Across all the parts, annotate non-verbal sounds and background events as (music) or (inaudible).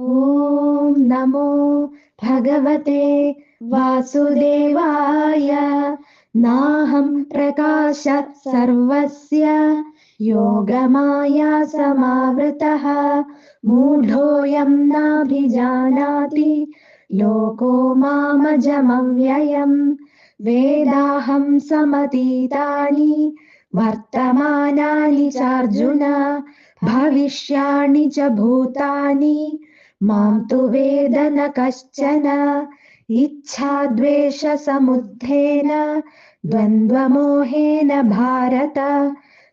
ॐ नमो भगवते वासुदेवाय। नाहं प्रकाशः सर्वस्य, योगमाया समावृतः। मूढोऽयं नाभिजानाति, लोको मामजमव्ययम्। वेदाहं समतीतानि, वर्तमानानि चार्जुन, भविष्याणि च भूतानि। माँ तु वेद न कश्चन इच्छाद्वेषसमुद्धेन द्वन्द्वमोहेन भारत,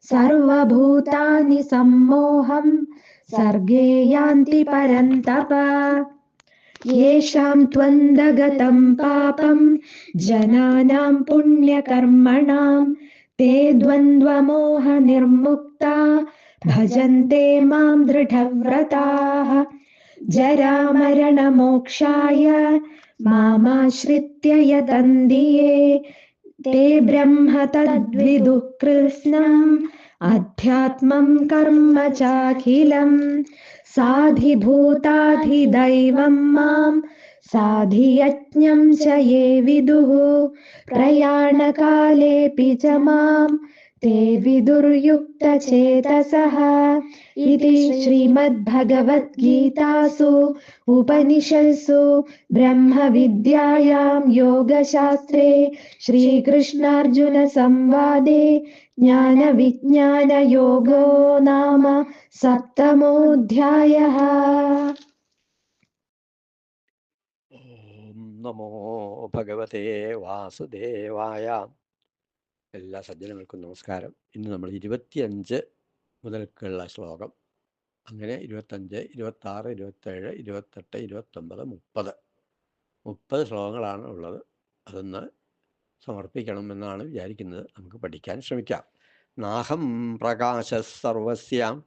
सर्वभूतानि सम्मोहं, सर्गे यान्ति परन्तप। येषां त्वन्दगतं पापं, जनानां पुण्यकर्मणां, ते द्वन्द्वमोहनिर्मुक्ता, भजन्ते माँ दृढव्रताः। जरामरणमोक्षाय मामाश्रित्य यतन्दिये ते ब्रह्म तद्विदुः कृत्स्नम् अध्यात्मं कर्म चाखिलम् साधिभूताधिदैवं माँ साधियज्ञं च ये विदुः प्रयाणकालेऽपि च माँ ते विदुर्युक्तचेतसः इति श्रीमद्भगवद्गीतासु उपनिषत्सु ब्रह्मविद्यायां योगशास्त्रे श्रीकृष्णार्जुनसंवादे ज्ञानविज्ञानयोगो नाम सप्तमोऽध्यायः नमो भगवते वासुदेवाय എല്ലാ സജ്ജനങ്ങൾക്കും നമസ്കാരം. ഇന്ന് നമ്മൾ ഇരുപത്തിയഞ്ച് മുതൽക്കുള്ള ശ്ലോകം. അങ്ങനെ ഇരുപത്തഞ്ച് ഇരുപത്താറ് ഇരുപത്തേഴ് ഇരുപത്തെട്ട് ഇരുപത്തൊമ്പത് മുപ്പത്. മുപ്പത് ശ്ലോകങ്ങളാണ് ഉള്ളത്. അതൊന്ന് സമർപ്പിക്കണമെന്നാണ് വിചാരിക്കുന്നത്. നമുക്ക് പഠിക്കാൻ ശ്രമിക്കാം. നാഹം പ്രകാശ സർവസ്യാം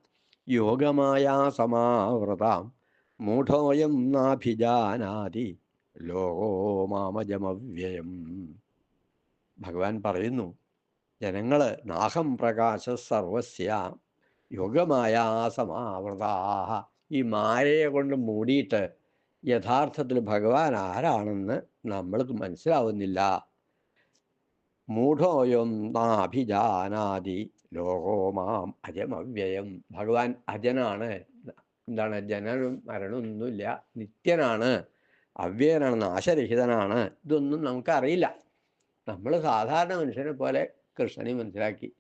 യോഗമായ സമാവൃതാം മൂഢോയം നാഭിജാനാദി ലോകോ മാമജമവ്യയം. ഭഗവാൻ പറയുന്നു ജനങ്ങൾ നാഹം പ്രകാശ സർവസ്യ യോഗമായ സമാവൃതാഹ ഈ മായയെ കൊണ്ട് മൂടിയിട്ട് യഥാർത്ഥത്തിൽ ഭഗവാൻ ആരാണെന്ന് നമ്മൾക്ക് മനസ്സിലാവുന്നില്ല. മൂഢോയം നാഭിജാനാദി ലോകോ മാം അജമവ്യയം. ഭഗവാൻ അജനാണ്. എന്താണ്? ജനനും മരണമൊന്നുമില്ല നിത്യനാണ്. അവ്യയനാണ്. നാശരഹിതനാണ്. ഇതൊന്നും നമുക്കറിയില്ല. നമ്മൾ സാധാരണ മനുഷ്യനെ പോലെ കൃഷ്ണനെ മനസ്സിലാക്കി.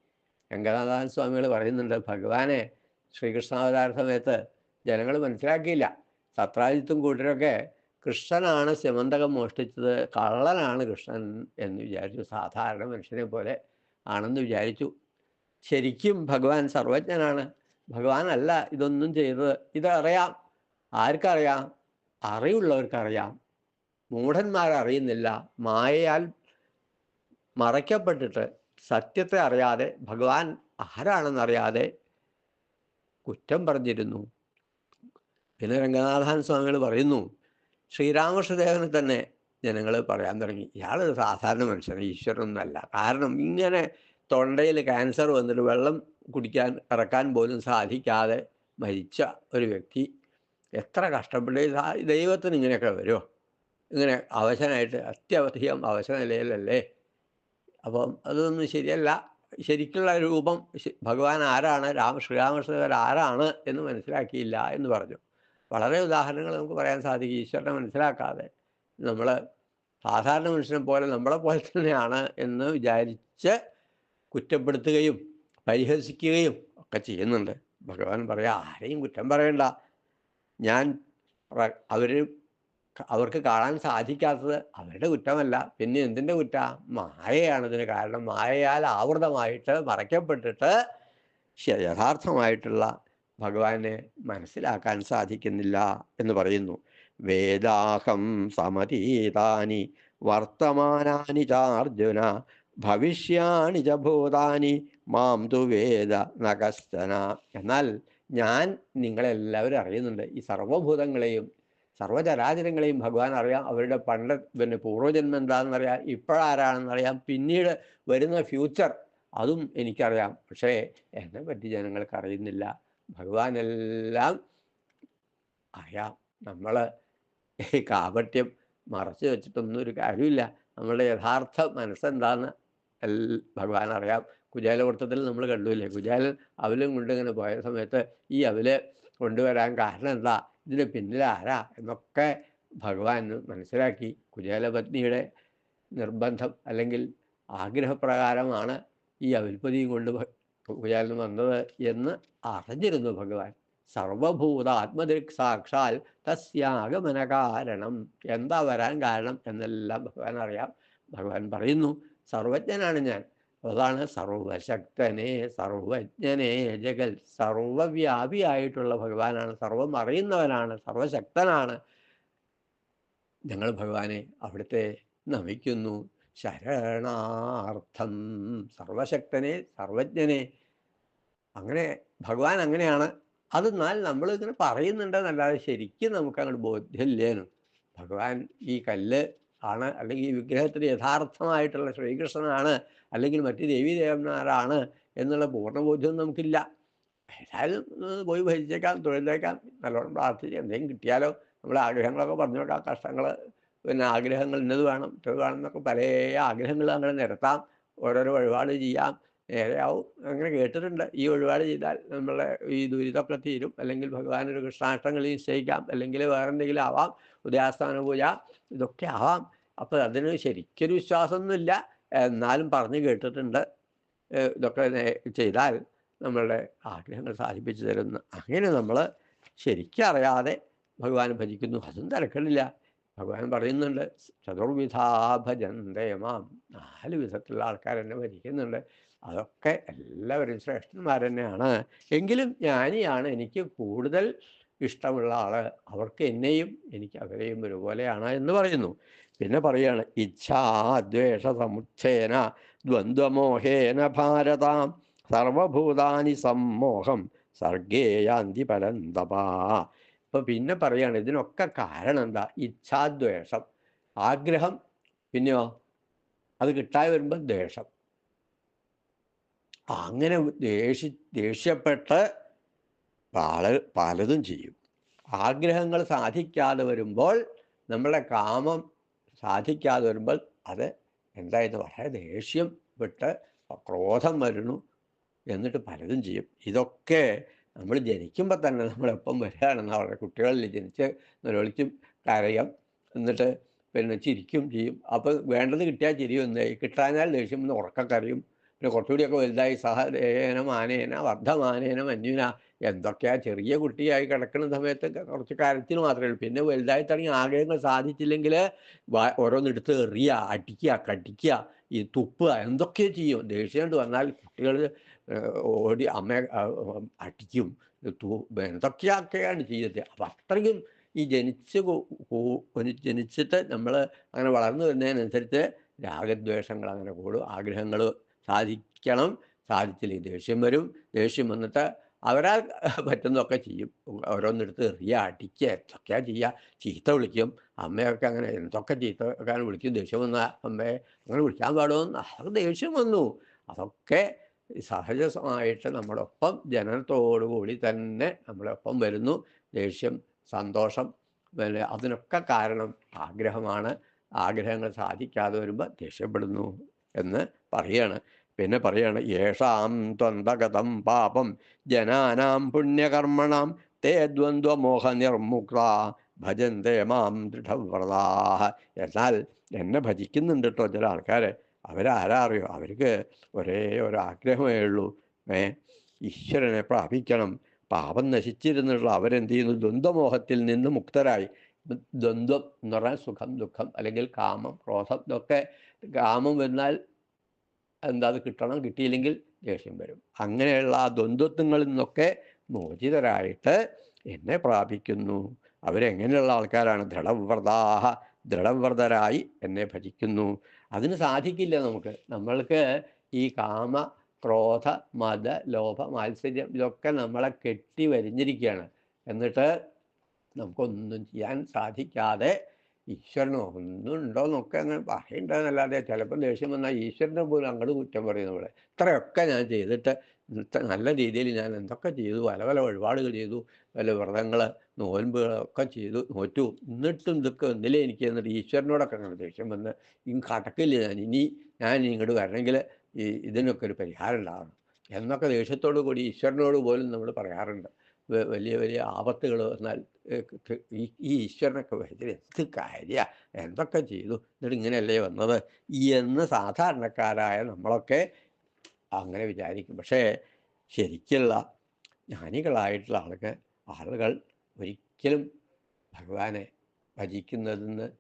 രംഗനാഥാൻ സ്വാമികൾ പറയുന്നുണ്ട് ഭഗവാനെ ശ്രീകൃഷ്ണാവതാര സമയത്ത് ജനങ്ങൾ മനസ്സിലാക്കിയില്ല. സത്രാജിത്തും കൂട്ടരൊക്കെ കൃഷ്ണനാണ് സിമന്തകം മോഷ്ടിച്ചത് കള്ളനാണ് കൃഷ്ണൻ എന്ന് വിചാരിച്ചു. സാധാരണ മനുഷ്യനെ പോലെ ആണെന്ന് വിചാരിച്ചു. ശരിക്കും ഭഗവാൻ സർവജ്ഞനാണ്. ഭഗവാനല്ല ഇതൊന്നും ചെയ്തത്. ഇതറിയാം. ആർക്കറിയാം? അറിവുള്ളവർക്കറിയാം. മൂഢന്മാരറിയുന്നില്ല. മായയാൽ മറയ്ക്കപ്പെട്ടിട്ട് സത്യത്തെ അറിയാതെ ഭഗവാൻ ആരാണെന്നറിയാതെ കുറ്റം പറഞ്ഞിരുന്നു. പിന്നെ രംഗനാഥൻ സ്വാമികൾ പറയുന്നു ശ്രീരാമകൃഷ്ണദേവനെ തന്നെ ജനങ്ങൾ പറയാൻ തുടങ്ങി. ഇയാൾ സാധാരണ മനുഷ്യൻ ഈശ്വരനൊന്നുമല്ല. കാരണം ഇങ്ങനെ തൊണ്ടയിൽ ക്യാൻസർ വന്നിട്ട് വെള്ളം കുടിക്കാൻ ഇറക്കാൻ പോലും സാധിക്കാതെ മരിച്ച ഒരു വ്യക്തി എത്ര കഷ്ടപ്പെട്ട് ദൈവത്തിന് ഇങ്ങനെയൊക്കെ വരുമോ ഇങ്ങനെ അവശനായിട്ട് അത്യധികം അവശ നിലയിലല്ലേ? അപ്പം അതൊന്നും ശരിയല്ല. ശരിക്കുള്ള രൂപം ഭഗവാൻ ആരാണ്? രാമ ശ്രീരാമകൃഷ്ണൻ ആരാണ് എന്ന് മനസ്സിലാക്കിയില്ല എന്ന് പറഞ്ഞു. വളരെ ഉദാഹരണങ്ങൾ നമുക്ക് പറയാൻ സാധിക്കും. ഈശ്വരനെ മനസ്സിലാക്കാതെ. നമ്മൾ സാധാരണ മനുഷ്യനെ പോലെ നമ്മളെ പോലെ തന്നെയാണ് എന്ന് വിചാരിച്ച് കുറ്റപ്പെടുത്തുകയും പരിഹസിക്കുകയും ഒക്കെ ചെയ്യുന്നുണ്ട്. ഭഗവാൻ പറയാ ആരെയും കുറ്റം പറയണ്ട. ഞാൻ അവർ അവർക്ക് കാണാൻ സാധിക്കാത്തത് അവരുടെ കുറ്റമല്ല. പിന്നെ എന്തിന്റെ കുറ്റ? മായയാണ് ഇതിന് കാരണം. മായയാൽ ആവൃതമായിട്ട് മറയ്ക്കപ്പെട്ടിട്ട് യഥാർത്ഥമായിട്ടുള്ള ഭഗവാനെ മനസ്സിലാക്കാൻ സാധിക്കുന്നില്ല എന്ന് പറയുന്നു. വേദാഹം സമതീതാനി വർത്തമാനാനി ചാർജുന ഭവിഷ്യാണി ച ഭൂതാനി മാം തു വേദ നഗസ്തന. എന്നാൽ ഞാൻ നിങ്ങളെല്ലാവരും അറിയുന്നുണ്ട് ഈ സർവഭൂതങ്ങളെയും സർവചരാചരങ്ങളെയും ഭഗവാൻ അറിയാം. അവരുടെ പണ്ട് പിന്നെ പൂർവജന്മം എന്താണെന്നറിയാം. ഇപ്പോഴാരാണെന്നറിയാം. പിന്നീട് വരുന്ന ഫ്യൂച്ചർ അതും എനിക്കറിയാം. പക്ഷേ എന്നെ പറ്റി ജനങ്ങൾക്ക് അറിയുന്നില്ല. ഭഗവാനെല്ലാം അറിയാം. നമ്മൾ ഈ കാപട്യം മറച്ചു വെച്ചിട്ടൊന്നും ഒരു കാര്യമില്ല. നമ്മളുടെ യഥാർത്ഥ മനസ്സെന്താന്ന് ഭഗവാൻ അറിയാം. കുചേലവൃത്തത്തിൽ നമ്മൾ കണ്ടുമില്ലേ കുജാലൻ അവലും കൊണ്ടിങ്ങനെ പോയ സമയത്ത് ഈ അവൽ കൊണ്ടുവരാൻ കാരണം എന്താ? ഇതിന് പിന്നിൽ ആരാ എന്നൊക്കെ ഭഗവാൻ മനസ്സിലാക്കി. കുചേലപത്നിയുടെ നിർബന്ധം അല്ലെങ്കിൽ ആഗ്രഹപ്രകാരമാണ് ഈ അവിൽപ്പതിയും കൊണ്ട് കുചേലൻ വന്നത് എന്ന് അറിഞ്ഞിരുന്നു ഭഗവാൻ. സർവഭൂത ആത്മദൃക് സാക്ഷാൽ തസ്യാഗമന കാരണം എന്താ വരാൻ കാരണം എന്നെല്ലാം ഭഗവാൻ അറിയാം ഭഗവാൻ പറയുന്നു സർവജ്ഞനാണ് ഞാൻ. അതാണ് സർവശക്തനെ സർവജ്ഞനെ ജഗൽ സർവവ്യാപിയായിട്ടുള്ള ഭഗവാനാണ് സർവം അറിയുന്നവനാണ് സർവശക്തനാണ്. ഞങ്ങൾ ഭഗവാനെ അവിടുത്തെ നമിക്കുന്നു. ശരണാർത്ഥം. സർവശക്തനെ സർവജ്ഞനെ. അങ്ങനെ ഭഗവാൻ അങ്ങനെയാണ്. അതെന്നാൽ നമ്മൾ ഇങ്ങനെ പറയുന്നുണ്ടെന്നല്ലാതെ ശരിക്കും നമുക്ക് അങ്ങോട്ട് ബോധ്യമില്ലേനും. ഭഗവാൻ ഈ കല്ല് ആണ് അല്ലെങ്കിൽ ഈ വിഗ്രഹത്തിന് യഥാർത്ഥമായിട്ടുള്ള ശ്രീകൃഷ്ണനാണ്. അല്ലെങ്കിൽ മറ്റ് ദേവീദേവന്മാരാണ് എന്നുള്ള പൂർണബോധ്യം നമുക്കില്ല. ഏതായാലും പോയി ഭജിച്ചേക്കാം തൊഴിലേക്കാം നല്ലോണം പ്രാർത്ഥിച്ച് എന്തെങ്കിലും കിട്ടിയാലോ നമ്മൾ ആഗ്രഹങ്ങളൊക്കെ പറഞ്ഞു നോക്കാം കഷ്ടങ്ങൾ പിന്നെ ആഗ്രഹങ്ങൾ ഇന്നത് വേണം ഇത് വേണം എന്നൊക്കെ പല ആഗ്രഹങ്ങൾ അങ്ങനെ നിരത്താം ഓരോരോ വഴിപാട് ചെയ്യാം നേരെയാവും. അങ്ങനെ കേട്ടിട്ടുണ്ട്. ഈ വഴിപാട് ചെയ്താൽ നമ്മളെ ഈ ദുരിതമൊക്കെ തീരും. അല്ലെങ്കിൽ ഭഗവാൻ ഒരു കൃഷ്ണാഷ്ടങ്ങൾ നിശ്ചയിക്കാം. അല്ലെങ്കിൽ വേറെ എന്തെങ്കിലും ആവാം. ഉദയാസ്ഥാന പൂജ ഇതൊക്കെ ആവാം. അപ്പോൾ അതിന് ശരിക്കൊരു വിശ്വാസമൊന്നുമില്ല. എന്നാലും പറഞ്ഞു കേട്ടിട്ടുണ്ട്. ഇതൊക്കെ ചെയ്താൽ നമ്മളുടെ ആഗ്രഹങ്ങൾ സാധിപ്പിച്ചു തരുന്ന അങ്ങനെ നമ്മൾ ശരിക്കും അറിയാതെ ഭഗവാൻ ഭജിക്കുന്നു. അതും തിരക്കണില്ല ഭഗവാൻ പറയുന്നുണ്ട് ചതുർവിധാ ഭജന്തേ മാം. നാല് വിധത്തിലുള്ള ആൾക്കാർ എന്നെ ഭജിക്കുന്നുണ്ട്. അതൊക്കെ എല്ലാവരും ശ്രേഷ്ഠന്മാർ തന്നെയാണ്. എങ്കിലും ജ്ഞാനിയാണ്. എനിക്ക് കൂടുതൽ ഇഷ്ടമുള്ള ആൾ അവർക്ക് എന്നെയും എനിക്ക് അവരെയും ഒരുപോലെയാണ് എന്ന് പറയുന്നു. പിന്നെ പറയാണ് ഇച്ഛാദ്വേഷ സമുച്ഛേന ദ്വന്ദ്വമോഹേന ഭാരതാം സർവഭൂതാനി സമ്മോഹം സർഗേ യാന്തി പരന്തപാ. ഇപ്പൊ പിന്നെ പറയാണ് ഇതിനൊക്കെ കാരണം എന്താ? ഇച്ഛാദ്വേഷം ആഗ്രഹം പിന്നെയോ? അത് കിട്ടാതെ വരുമ്പോൾ ദ്വേഷം. അങ്ങനെ ദേഷി ദേഷ്യപ്പെട്ട് പല പലതും ചെയ്യും. ആഗ്രഹങ്ങൾ സാധിക്കാതെ വരുമ്പോൾ നമ്മളെ കാമം സാധിക്കാതെ വരുമ്പോൾ അത് എന്തായെന്ന് വളരെ ദേഷ്യം വിട്ട് ക്രോധം വരുന്നു എന്നിട്ട് പലതും ചെയ്യും. ഇതൊക്കെ നമ്മൾ ജനിക്കുമ്പോൾ തന്നെ നമ്മളെപ്പം വരികയാണെന്ന് അവരുടെ കുട്ടികളിൽ ജനിച്ച് നിലവിളിക്കും കരയും എന്നിട്ട് പിന്നെ ചിരിക്കും ചെയ്യും. അപ്പോൾ വേണ്ടത് കിട്ടിയാൽ ചിരിയും എന്തായി കിട്ടാഞ്ഞാൽ ദേഷ്യം വന്ന് ഉറക്കം കരയും. പിന്നെ കുറച്ചുകൂടിയൊക്കെ വലുതായി സഹദേന മാനേന വർദ്ധമാനേന മഞ്ഞുന എന്തൊക്കെയാ ചെറിയ കുട്ടിയായി കിടക്കുന്ന സമയത്ത് കുറച്ച് കാര്യത്തിന് മാത്രമേ ഉള്ളൂ. പിന്നെ വലുതായി തുടങ്ങി ആഗ്രഹങ്ങൾ സാധിച്ചില്ലെങ്കിൽ ഓരോന്നെടുത്ത് എറിയുക അടിക്കുക കടിക്കുക ഈ തുപ്പുക എന്തൊക്കെയോ ചെയ്യും. ദേഷ്യം കൊണ്ട് വന്നാൽ കുട്ടികൾ ഓടി അമ്മ അടിക്കും എന്തൊക്കെയൊക്കെയാണ് ചെയ്യുന്നത് അപ്പം അത്രയും ഈ ജനിച്ച് ജനിച്ചിട്ട് നമ്മൾ അങ്ങനെ വളർന്നു വരുന്നതിനനുസരിച്ച് രാഗദ്വേഷങ്ങൾ അങ്ങനെ കൂടും ആഗ്രഹങ്ങൾ സാധിക്കണം സാധിച്ചില്ലെങ്കിൽ ദേഷ്യം വരും ദേഷ്യം വന്നിട്ട് അവരാൽ (laughs) പറ്റുന്നതൊക്കെ ചെയ്യും. ഓരോന്നെടുത്ത് എറിയുക അടിക്കുക എന്തൊക്കെ ചെയ്യുക ചീത്ത വിളിക്കും. അമ്മയൊക്കെ അങ്ങനെ എന്തൊക്കെ ചീത്ത ഒക്കെ വിളിക്കും ദേഷ്യം വന്ന അമ്മയെ അങ്ങനെ വിളിക്കാൻ പാടുമെന്ന്. അതൊക്കെ ദേഷ്യം വന്നു. അതൊക്കെ സഹജമായിട്ട് നമ്മളൊപ്പം ജനനത്തോടുകൂടി തന്നെ നമ്മളൊപ്പം വരുന്നു. ദേഷ്യം സന്തോഷം പിന്നെ അതിനൊക്കെ കാരണം ആഗ്രഹമാണ്. ആഗ്രഹങ്ങൾ സാധിക്കാതെ വരുമ്പോൾ ദേഷ്യപ്പെടുന്നു എന്ന് പറയാണ്. പിന്നെ പറയാണ് യേഷാം ത്വന്തഗതം പാപം ജനാനാം പുണ്യകർമ്മണം തേ ദ്വന്ദ്വമോഹ നിർമുക്ത ഭജന്തേ മാം ദൃഢവ്രതാ എന്നാൽ എന്നെ ഭജിക്കുന്നുണ്ട് കേട്ടോ ചില ആൾക്കാർ അവരാരാ അറിയോ അവർക്ക് ഒരേ ഒരു ആഗ്രഹമേ ഉള്ളൂ. ഏ ഈശ്വരനെ പ്രാപിക്കണം. പാപം നശിച്ചിരുന്നുള്ള അവരെന്ത് ചെയ്യുന്നു? ദ്വന്ദ്വമോഹത്തിൽ നിന്ന് മുക്തരായി. ദ്വന്ദ്വം എന്ന് പറഞ്ഞാൽ സുഖം ദുഃഖം അല്ലെങ്കിൽ കാമം ക്രോധം ഇതൊക്കെ കാമം വന്നാൽ എന്താ അത് കിട്ടണം? കിട്ടിയില്ലെങ്കിൽ ദേഷ്യം വരും. അങ്ങനെയുള്ള ആ ദ്വന്ദ്വത്വങ്ങളിൽ നിന്നൊക്കെ മോചിതരായിട്ട് എന്നെ പ്രാപിക്കുന്നു. അവരെങ്ങനെയുള്ള ആൾക്കാരാണ്? ദൃഢവ്രതാഹ ദൃഢവ്രതരായി എന്നെ ഭജിക്കുന്നു. അതിന് സാധിക്കില്ല നമുക്ക്. നമ്മൾക്ക് ഈ കാമ ക്രോധ മത ലോഭ മാത്സര്യം ഇതൊക്കെ നമ്മളെ കെട്ടി വരിഞ്ഞിരിക്കുകയാണ് എന്നിട്ട് നമുക്കൊന്നും ചെയ്യാൻ സാധിക്കാതെ ഈശ്വരനോ ഒന്നും ഉണ്ടോ നോക്കാൻ അങ്ങനെ പറയണ്ടെന്നല്ലാതെ ചിലപ്പോൾ ദേഷ്യം വന്നാൽ ഈശ്വരനെ പോലും അങ്ങോട്ട് കുറ്റം പറയുന്നു ഇവിടെ ഇത്രയൊക്കെ ഞാൻ ചെയ്തിട്ട് നല്ല രീതിയിൽ ഞാൻ എന്തൊക്കെ ചെയ്തു പല പല വഴിപാടുകൾ ചെയ്തു പല വ്രതങ്ങൾ നോൻപുകളൊക്കെ ചെയ്തു നോറ്റു. എന്നിട്ടും ഇതൊക്കെ ഒന്നിലേ എനിക്ക് എന്നിട്ട് ഈശ്വരനോടൊക്കെ അങ്ങനെ ദേഷ്യം വന്ന് ഇനി കടക്കില്ല ഞാൻ. ഇനി ഞാൻ ഇങ്ങോട്ട് വരണമെങ്കിൽ ഈ ഇതിനൊക്കെ ഒരു പരിഹാരം ഉണ്ടാകണം എന്നൊക്കെ ദേഷ്യത്തോടു കൂടി ഈശ്വരനോട് പോലും നമ്മൾ പറയാറുണ്ട്. വലിയ വലിയ ആപത്തുകൾ വന്നാൽ ഈ ഈശ്വരനൊക്കെ വരുന്നത് എന്ത് കാര്യ? എന്തൊക്കെ ചെയ്തു? എന്നിട്ട് ഇങ്ങനെയല്ലേ വന്നത് എന്ന് സാധാരണക്കാരായ നമ്മളൊക്കെ അങ്ങനെ വിചാരിക്കും. പക്ഷേ ശരിക്കുള്ള ജ്ഞാനികളായിട്ടുള്ള ആളുകൾ ആളുകൾ ഒരിക്കലും ഭഗവാനെ ഭജിക്കുന്നതെന്ന്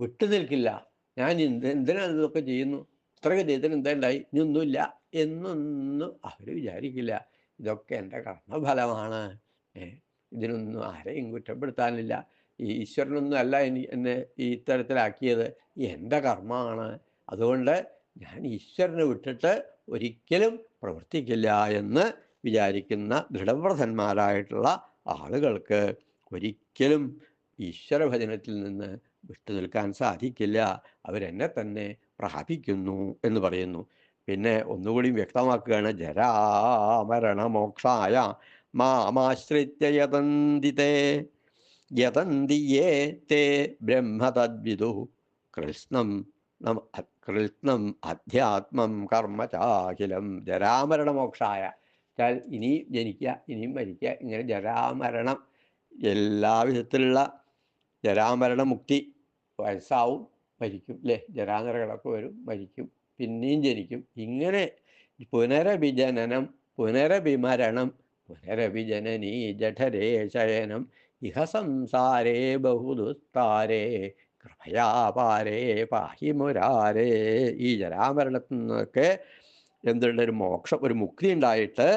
വിട്ടു നിൽക്കില്ല. ഞാൻ എന്ത് എന്തിനാണ് ഇതൊക്കെ ചെയ്യുന്നു? ഇത്രയൊക്കെ ചെയ്തിട്ട് എന്തായി ഇനിയൊന്നുമില്ല എന്നൊന്നും അവർ വിചാരിക്കില്ല. ഇതൊക്കെ എന്റെ കർമ്മഫലമാണ്. ഏ, ഇതിനൊന്നും ആരെയും കുറ്റപ്പെടുത്താനില്ല. ഈശ്വരനൊന്നും അല്ല എനി എന്നെ ഈ ഇത്തരത്തിലാക്കിയത്. എന്റെ കർമ്മമാണ്. അതുകൊണ്ട് ഞാൻ ഈശ്വരനെ വിട്ടിട്ട് ഒരിക്കലും പ്രവർത്തിക്കില്ല എന്ന് വിചാരിക്കുന്ന ദൃഢവ്രതന്മാരായിട്ടുള്ള ആളുകൾക്ക് ഒരിക്കലും ഈശ്വരഭജനത്തിൽ നിന്ന് വിട്ടുനിൽക്കാൻ സാധിക്കില്ല. അവരെന്നെ തന്നെ പ്രാപിക്കുന്നു എന്ന് പറയുന്നു. പിന്നെ ഒന്നുകൂടി വ്യക്തമാക്കുകയാണ്. ജരാമരണമോക്ഷായ മാമാശ്രിത്യ യതന്തി യതന്തി യേ തേ ബ്രഹ്മതദ്വിദു കൃഷ്ണം നം കൃഷ്ണം അധ്യാത്മം കർമ്മ ചാഖിലം ജരാമരണമോക്ഷായ. വെച്ചാൽ ഇനിയും ജനിക്കുക ഇനിയും മരിക്കുക ഇങ്ങനെ ജരാമരണം. എല്ലാ വിധത്തിലുള്ള ജരാമരണ മുക്തി വയസ്സാവും മരിക്കും അല്ലേ ജരാനരകളൊക്കെ വരും മരിക്കും പിന്നെയും ജനിക്കും. ഇങ്ങനെ പുനരഭിജനനം പുനരഭിമരണം പുനരഭിജനനീ ജഠരേ ശയനം. ഇഹ സംസാരേ ബഹുദുസ്താരേ കൃപയാപാരേ പാഹി മുരാരേ. ഈ ജരാമരണത്തിൽ നിന്നൊക്കെ എന്തുള്ള ഒരു മോക്ഷം ഒരു മുക്തി ഉണ്ടായിട്ട്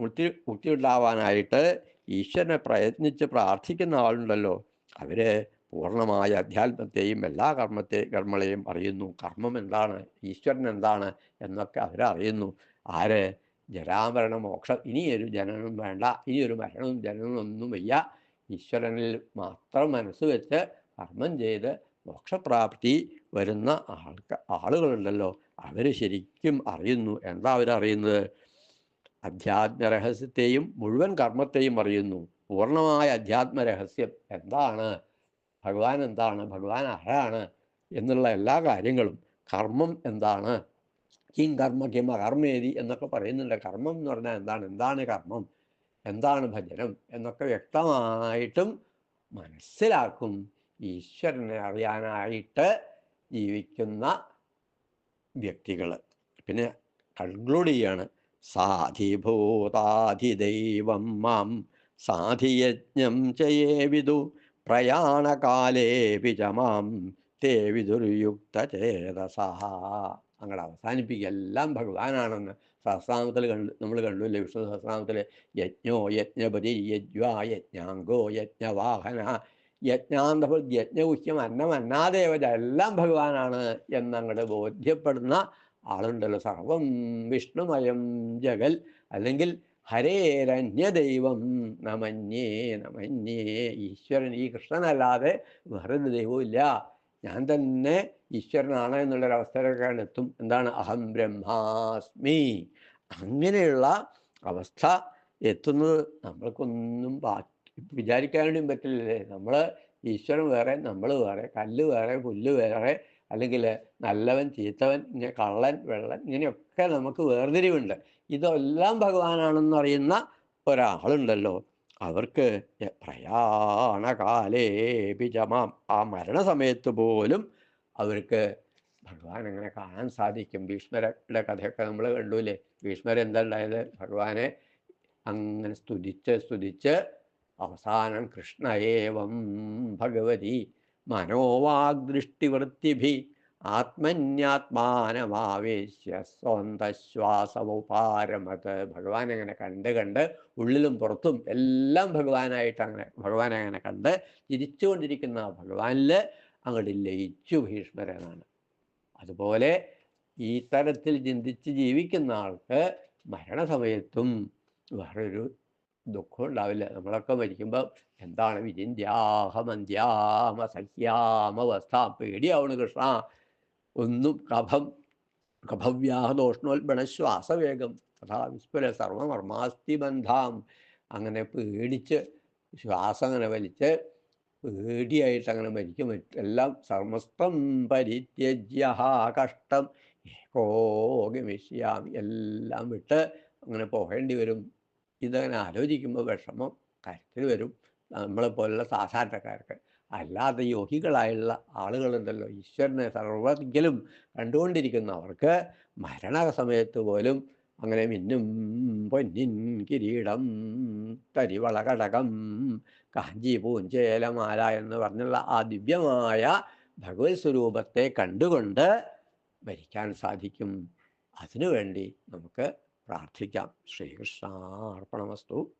മുക്തി മുക്തി ഉണ്ടാവാനായിട്ട് ഈശ്വരനെ പ്രയത്നിച്ച് പ്രാർത്ഥിക്കുന്ന ആളുണ്ടല്ലോ. അവർ പൂർണമായ അധ്യാത്മത്തെയും എല്ലാ കർമ്മത്തെ കർമ്മളെയും അറിയുന്നു. കർമ്മം എന്താണ്? ഈശ്വരൻ എന്താണ്? എന്നൊക്കെ അവരറിയുന്നു. ആര്? ജരാമരണ മോക്ഷം ഇനിയൊരു ജനനം വേണ്ട ഇനിയൊരു മരണവും ജനനവും ഒന്നും വയ്യ. ഈശ്വരനിൽ മാത്രം മനസ്സ് വെച്ച് കർമ്മം ചെയ്ത് മോക്ഷപ്രാപ്തി വരുന്ന ആൾക്ക് ആളുകളുണ്ടല്ലോ. അവർ ശരിക്കും അറിയുന്നു. എന്താ അവരറിയുന്നത്? അധ്യാത്മ രഹസ്യത്തെയും മുഴുവൻ കർമ്മത്തെയും അറിയുന്നു. പൂർണമായ അധ്യാത്മ രഹസ്യം എന്താണ്? ഭഗവാൻ എന്താണ്? ഭഗവാൻ ആരാണ്? എന്നുള്ള എല്ലാ കാര്യങ്ങളും. കർമ്മം എന്താണ്? കിം കർമ്മ കിമ കർമ്മേരി എന്നൊക്കെ പറയുന്നുണ്ട്. കർമ്മം എന്ന് പറഞ്ഞാൽ എന്താണ്? എന്താണ് കർമ്മം? എന്താണ് ഭജനം? എന്നൊക്കെ വ്യക്തമായിട്ടും മനസ്സിലാക്കും. ഈശ്വരനെ അറിയാനായിട്ട് ജീവിക്കുന്ന വ്യക്തികൾ. പിന്നെ കൺക്ലൂഡ് ചെയ്യാണ്. സാധിഭൂതാധിദൈവം മാം സാധിയജ്ഞം ചെയ്യേവിദു പ്രയാണകാലേപി ച മാം തേ വിദുർയുക്തചേതസ അങ്ങനെ അവസാനിപ്പിക്കുക. എല്ലാം ഭഗവാനാണെന്ന്. സഹസ്രാമത്തിൽ കണ്ടു നമ്മൾ കണ്ടു അല്ലേ? വിഷ്ണു സഹസ്രാമത്തിൽ യജ്ഞോ യജ്ഞപതി യജ്വാ യജ്ഞാംഗോ യജ്ഞവാഹന യജ്ഞാന്തഫൽ യജ്ഞഗുഹ്യം അന്നം അന്നാദേവത എല്ലാം ഭഗവാനാണ് എന്നങ്ങോട്ട് ബോധ്യപ്പെടുന്ന ആളുണ്ടല്ലോ. സർവം വിഷ്ണുമയം ജഗൽ. അല്ലെങ്കിൽ ഹരേരന്യദൈവം നമന്യേ നമന്യേ. ഈശ്വരൻ ഈ കൃഷ്ണനല്ലാതെ വേറൊരു ദൈവമില്ല ഞാൻ തന്നെ ഈശ്വരനാണ് എന്നുള്ളൊരവസ്ഥയിലേക്കാണ് എത്തും. എന്താണ്? അഹം ബ്രഹ്മാസ്മി. അങ്ങനെയുള്ള അവസ്ഥ എത്തുന്നത് നമ്മൾക്കൊന്നും ബാക്കി വിചാരിക്കാൻ വേണ്ടിയും പറ്റില്ലേ നമ്മൾ ഈശ്വരൻ വേറെ നമ്മൾ വേറെ കല്ല് വേറെ പുല്ല് വേറെ അല്ലെങ്കിൽ നല്ലവൻ ചീത്തവൻ ഇങ്ങനെ കള്ളൻ വെള്ളൻ ഇങ്ങനെയൊക്കെ നമുക്ക് വേർതിരിവുണ്ട്. ഇതെല്ലാം ഭഗവാനാണെന്ന് അറിയുന്ന ഒരാളുണ്ടല്ലോ. അവർക്ക് പ്രയാണകാലേ ബിജമാം ആ മരണസമയത്ത് പോലും അവർക്ക് ഭഗവാൻ അങ്ങനെ കാണാൻ സാധിക്കും. ഭീഷ്മരുടെ കഥയൊക്കെ നമ്മൾ കണ്ടുല്ലേ? ഭീഷ്മർ എന്താ ഉണ്ടായത് ഭഗവാനെ അങ്ങനെ സ്തുതിച്ച് സ്തുതിച്ച് അവസാനം കൃഷ്ണ ഏവം ഭഗവതി മനോവാഗ്ദൃഷ്ടിവൃത്തിഭി ആത്മന്യാത്മാനമാവേശ്യ സ്വന്ത ശ്വാസമുപാരമത് ഭഗവാൻ അങ്ങനെ കണ്ട് കണ്ട് ഉള്ളിലും പുറത്തും എല്ലാം ഭഗവാനായിട്ട് അങ്ങനെ ഭഗവാനെ അങ്ങനെ കണ്ട് ചിരിച്ചുകൊണ്ടിരിക്കുന്ന ആ ഭഗവാനിൽ അങ്ങോട്ട് ലയിച്ചു ഭീഷ്മരനാണ്. അതുപോലെ ഈ തരത്തിൽ ചിന്തിച്ച് ജീവിക്കുന്ന ആൾക്ക് മരണസമയത്തും വേറൊരു ദുഃഖം ഉണ്ടാവില്ല നമ്മളൊക്കെ മരിക്കുമ്പോൾ എന്താണ് വിചിന്യാഹമന്ത്യാമസഖ്യാമവസ്ഥ പേടിയാവണ് കൃഷ്ണ. ഒന്നും കഭം കഭവ്യാഹദോഷ്ണോൽബണ ശ്വാസവേഗം തഥാ സർവമർമാസ്തി ബന്ധാം അങ്ങനെ പേടിച്ച് ശ്വാസം അങ്ങനെ വലിച്ച് പേടിയായിട്ട് അങ്ങനെ മരിക്കും. എല്ലാം സർമസ്തം പരിത്യജ്യ കഷ്ടം. ഏകോഗമിഷ്യാമി എല്ലാം വിട്ട് അങ്ങനെ പോകേണ്ടി വരും. ഇതങ്ങനെ ആലോചിക്കുമ്പോൾ വിഷമം കരുത്തിൽ വരും. നമ്മളെ പോലുള്ള സാധാരണക്കാർക്ക്. അല്ലാതെ യോഗികളായുള്ള ആളുകളുണ്ടല്ലോ. ഈശ്വരനെ സർവത്തിലും കണ്ടുകൊണ്ടിരിക്കുന്ന. അവർക്ക് മരണ സമയത്ത് പോലും അങ്ങനെ മിന്നും പൊന്നിൻ കിരീടം തരിവള കടകം കാഞ്ചി പൂഞ്ചേലമാല എന്ന് പറഞ്ഞുള്ള ആ ദിവ്യമായ ഭഗവത് സ്വരൂപത്തെ കണ്ടുകൊണ്ട് ഭരിക്കാൻ സാധിക്കും. അതിനുവേണ്ടി നമുക്ക് പ്രാർത്ഥിക്കാം. ശ്രീകൃഷ്ണാർപ്പണമസ്തു.